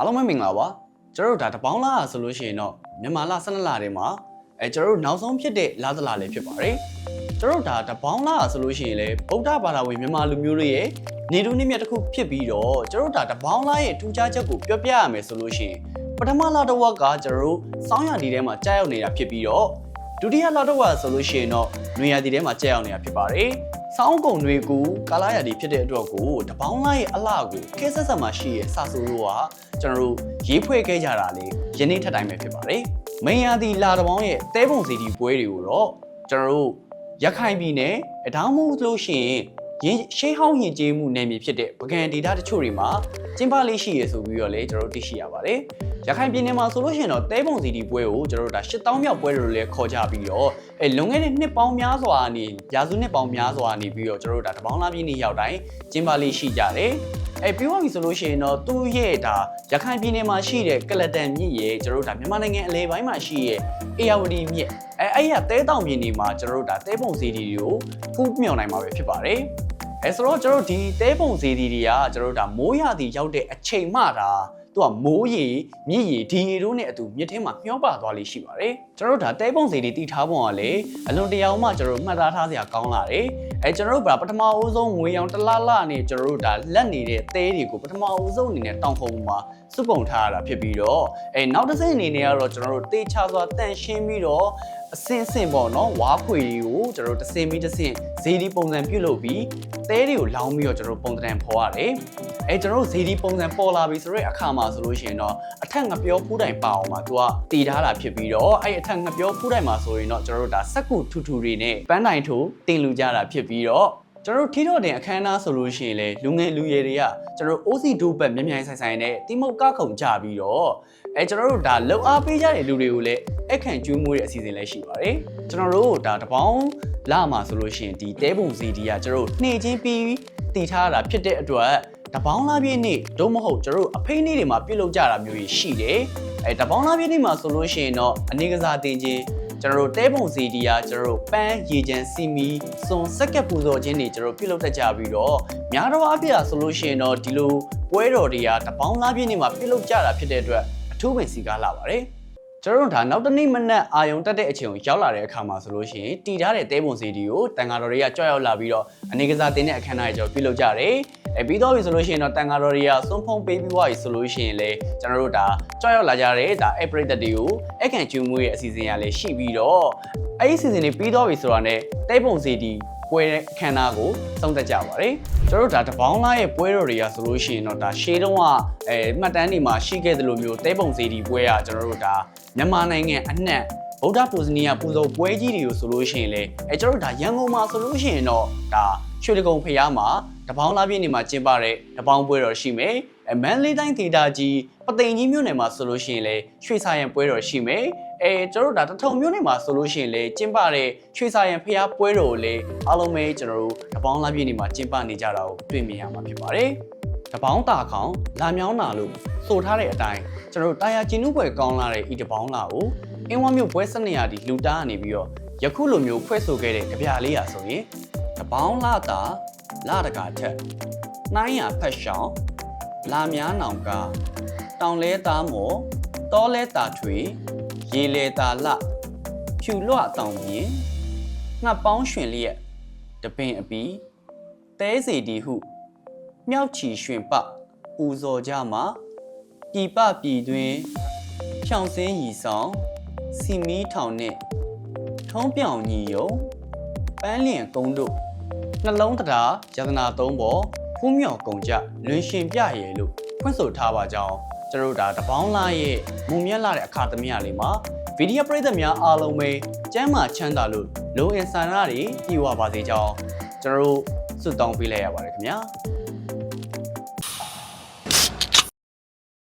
အားလုံးပဲမင်္ဂလာပါကျွန်တော်တို့ဒါတပေါင်းလားဆိုလို့ရှိရင်တော့မြန်မာလ12လထဲမှာအဲကျွန်တော်တို့နောက်ဆုံးဖြစ်တဲ့လသလာလေးဖြစ်ပါတယ်ကျွန်တော်တို့ဒါတပေါင်းလားဆိုလို့ရှိရင်လေဗုဒ္ဓဘာသာဝင်မြန်မာလူမျိုးတွေရဲ့နေတူနေ့မြတ်တစ်ခုဖြစ်ပြီးတော့ကျွန်တော်တို့ဒါတပေါင်းလားရဲ့ထူးခြားချက်ကိုပြောပြရမယ်ဆိုလို့ရှိရင်ပထမလတစ်ဝက်ကကျွန်တော်တို့စောင်းရဒီထဲမှာကြားရောက်နေတာဖြစ်ပြီးတော့ဒုတိယလတစ်ဝက်ဆိုလို့ရှိရင်တော့နွေရာသီထဲမှာကြားရောက်နေတာဖြစ်ပါတယ် စောင်းကုံတွေကူကာလာရာသီဖြစ်တဲ့အတွက်ကိုတပေါင်းလားရဲ့အလှကိုကဲဆက်ဆက်မှာရှိရဲ့စာဆိုလို့ကကျွန်တော်တို့ရေးဖွဲ့ခဲ့ကြတာလေယနေ့ထက်တိုင်းပဲဖြစ်ပါတယ်။မင်းရသည့်လာတပေါင်းရဲ့တဲပုံစီတီပွဲတွေကိုတော့ကျွန်တော်တို့ရခိုင်ပြည်နယ်အတောင်းမှုလို့ရှိရင် ရင်ရှေးဟောင်းယဉ်ကျေးမှုနယ်မြေဖြစ်တဲ့ပကံဒေတာတချို့တွေမှာကျင်းပလေးရှိရဆိုပြီးတော့လေကျွန်တော်တို့သိရှိရပါတယ်။ရခိုင်ပြည်နယ်မှာဆိုလို့ရှိရင်တော့တဲပုံစီတီပွဲကိုကျွန်တော်တို့ဒါ8000မြောက်ပွဲတွေလည်းခေါ်ကြပြီးတော့အဲလွန်ခဲ့တဲ့နှစ်ပေါင်းများစွာနေရာစုနှစ်ပေါင်းများစွာနေပြီးတော့ကျွန်တော်တို့ဒါတပေါင်းလားပြည့်နေ့ရောက်တိုင်းကျင်းပလေးရှိကြတယ်။အဲပြီးသွားပြီဆိုလို့ရှိရင်တော့သူ့ရဲ့ဒါရခိုင်ပြည်နယ်မှာရှိတဲ့ကလတန်မြစ်ရဲ့ကျွန်တော်တို့ဒါမြန်မာနိုင်ငံအလဲပိုင်းမှာရှိရဲ့အေယာဝတီမြစ်အဲအဲ့ရတဲတောင်မြစ်နေမှာကျွန်တော်တို့ဒါတဲပုံစီတီတွေကိုဖူးမြော်နိုင်မှာပဲဖြစ်ပါတယ်။ အဲဆိုတော့ကျွန်တော်တို့ဒီတဲပုံစီတီတွေကကျွန်တော်တို့ဒါမိုးရသည်ရောက်တဲ့အချိန်မှဒါသူကမိုးရေမြစ်ရေဒီရေတို့နဲ့အတူမြစ်ထဲမှာမျောပါသွားလိမ့်ရှိပါတယ်ကျွန်တော်တို့ဒါတဲပုံစီတွေတီထားပုံကလေအလွန်တရာမှကျွန်တော်တို့မှတ်သားထားစရာကောင်းလာတယ်အဲကျွန်တော်တို့ကပထမအဦးဆုံးငွေရောင်တစ်လလနဲ့ကျွန်တော်တို့ဒါလက်နေတဲ့သဲတွေကိုပထမအဦးဆုံးအနေနဲ့တောင်ခုံမှာ စုပုံထားရတာဖြစ်ပြီးတော့အဲနောက်တစ်ဆင့်အနေနဲ့ကတော့ကျွန်တော်တို့တေချာစွာတန့်ရှင်းပြီးတော့အစင်စင်ပေါ့နော်ဝါခွေတွေကိုကျွန်တော်တို့တစ်စင်ပြီးတစ်စင်ဇေဒီပုံစံပြုတ်လုပ်ပြီးသဲတွေကိုလောင်းပြီးတော့ကျွန်တော်တို့ပုံစံဖော်ရတယ်အဲကျွန်တော်တို့ဇေဒီပုံစံပေါ်လာပြီဆိုတော့အခါမှာဆိုလို့ရှိရင်တော့အထက်ငပြောဖူးတိုင်ပါအောင်မှာသူကတည်ထားတာဖြစ်ပြီးတော့အဲ့အထက်ငပြောဖူးတိုင်မှာဆိုရင်တော့ကျွန်တော်တို့ဒါစက်ကူထူထူတွေနဲ့ပန်းတိုင်ထိုးတင်လူကြတာဖြစ်ပြီးတော့ ကျွန်တော်တို့ထီတော်တင်အခမ်းအနားဆိုလို့ရှိရင်လေလူငယ်လူရယ်တွေကကျွန်တော်တို့ OC ဒုပတ်မြန်မြန်ဆိုင်ဆိုင်နဲ့တိမုတ်ကခုံကြပြီးတော့အဲကျွန်တော်တို့ဒါလှုပ်အားပေးကြတဲ့လူတွေကိုလည်းအခန့်ကျွေးမွေးတဲ့အစီအစဉ်လည်းရှိပါတယ်ကျွန်တော်တို့ဒါတပေါင်းလာမှာဆိုလို့ရှိရင်ဒီတဲပုံစီဒီကကျွန်တော်တို့နှိမ့်ချင်းပြီးတည်ထားတာဖြစ်တဲ့အတွက်တပေါင်းလာပြည့်နေ့တို့မဟုတ်ကျွန်တော်တို့အဖိနေ့တွေမှာပြုတ်လောက်ကြတာမျိုးကြီးရှိတယ်အဲတပေါင်းလာပြည့်နေ့မှာဆိုလို့ရှိရင်တော့အနေကစားတင်ချင်း ကျွန်တော်တို့တဲပုံစီဒီယာကျွန်တော်တို့ပန်းရေချမ်းစီမီစွန်စက်ကက်ပူဇော်ခြင်းတွေကျွန်တော်ပြုတ်လုပ်တတ်ကြပြီးတော့များတော့အပြည့်ဆိုလို့ရှိရင်တော့ဒီလိုပွဲတော်တွေကတပေါင်းလားပြည့်နေ့မှာပြုတ်လုပ်ကြတာဖြစ်တဲ့အတွက်အထူးပင်စီကားလာပါတယ်ကျွန်တော်တို့ဒါနောက်တနေ့မနက်အာယုံတက်တဲ့အချိန်ကိုရောက်လာတဲ့အခါမှာဆိုလို့ရှိရင်တည်ထားတဲ့တဲပုံစီဒီကိုတန်ဃာတော်တွေကကြွရောက်လာပြီးတော့အနေကစားတင်တဲ့အခမ်းအနားတွေကျွန်တော်ပြုလုပ်ကြတယ်။ အဲပြီးတော့ပြီဆိုလို့ရှိရင်တော့တန်ဃာတော်တွေကစွန့်ဖုံးပေးပြီးွားပြီဆိုလို့ရှိရင်လေကျွန်တော်တို့ဒါကြွရောက်လာကြတဲ့ဒါအပရိသတ်တွေကိုအခန့်ကျူးမွေးရဲ့အစီအစဉ်ရလည်းရှိပြီးတော့အဲ့ဒီအစီအစဉ်တွေပြီးတော့ပြီဆိုတာနဲ့တဲပုံစီဒီပွဲတဲ့ခန္ဓာကိုစောင့်တက်ကြပါတယ်ကျွန်တော်တို့ဒါတပေါင်းလားရဲ့ပွဲတော်တွေကဆိုလို့ရှိရင်တော့ဒါရှေးတုန်းကအဲမှတ်တမ်းတွေမှာရှိခဲ့သလိုမျိုးတဲပုံစီဒီပွဲကကျွန်တော်တို့ဒါမြန်မာနိုင်ငံအနှံ့ ဗုဒ္ဓပူဇနီယပူဇော်ပွဲကြီးတွေကိုဆိုလို့ရှိရင်လေအဲကျွန်တော်တို့ဒါရန်ကုန်မှာဆိုလို့ရှိရင်တော့ဒါရွှေတကုံဖျားမှာတပေါင်းလားပြည့်နေမှာကျင်းပတဲ့တပေါင်းပွဲတော်ရှိမယ်အဲမန်လေးတိုင်းဒေတာကြီးပသိမ်ကြီးမြို့နယ်မှာဆိုလို့ရှိရင်လေရွှေစာရံပွဲတော်ရှိမယ်အဲကျွန်တော်တို့ဒါတထုံမြို့နယ်မှာဆိုလို့ရှိရင်လေကျင်းပတဲ့ရွှေစာရံဖျားပွဲတော်ကိုလေအားလုံးပဲကျွန်တော်တို့တပေါင်းလားပြည့်နေမှာကျင်းပနေကြတာကိုတွေ့မြင်ရမှာဖြစ်ပါတယ်တပေါင်းတာခေါင်လာမြောင်းနာလို့ဆိုထားတဲ့အတိုင်းကျွန်တော်တို့တာယာကျင်းနှုတ်ပွဲကောင်းလာတဲ့ဤတပေါင်းလာကို အင်းဝမျိုးပွဲစနေရဒီလူတားနေပြီးတော့ယခုလိုမျိုးဖွဲ့ဆိုခဲ့တဲ့ကြပြလေးရာဆိုရင်တပေါင်းလာတာလာတကာထက်နှိုင်းရဖက်ရှောင်းလာများနောင်ကတောင်လဲသားမော်တောလဲတာထွေရေလေတာလဖြူလွတောင်ပြင်းငှက်ပေါင်းရွှင်လျက်တပင်အပီတဲစီတီဟုမြောက်ချီရွှင်ပပူဇော်ကြမှာပြည်ပပြည်တွင်ဖြောင်စင်းရီဆောင် စီမီထောင်နှင့်ထုံးပြောင်ညီယုံပန်းလျင်ကုန်းတို့နှလုံးတရားယတနာသုံးပေါ်ဖူးမြော်ကုံကြလွင်ရှင်ပြရဲလို့ဖွင့်ဆိုထားပါကြောင်းကျွန်တော်တို့ဒါတပေါင်းလာရဲ့မုံမြတ်လာတဲ့အခါသမယလေးမှာဗီဒီယိုပရိသတ်များအားလုံးပဲကျမ်းမာချမ်းသာလို့လုံအင်ဆန္ဒတွေပြည့်ဝပါစေကြောင်းကျွန်တော်တို့ဆုတောင်းပေးလိုက်ရပါတယ်ခင်ဗျာ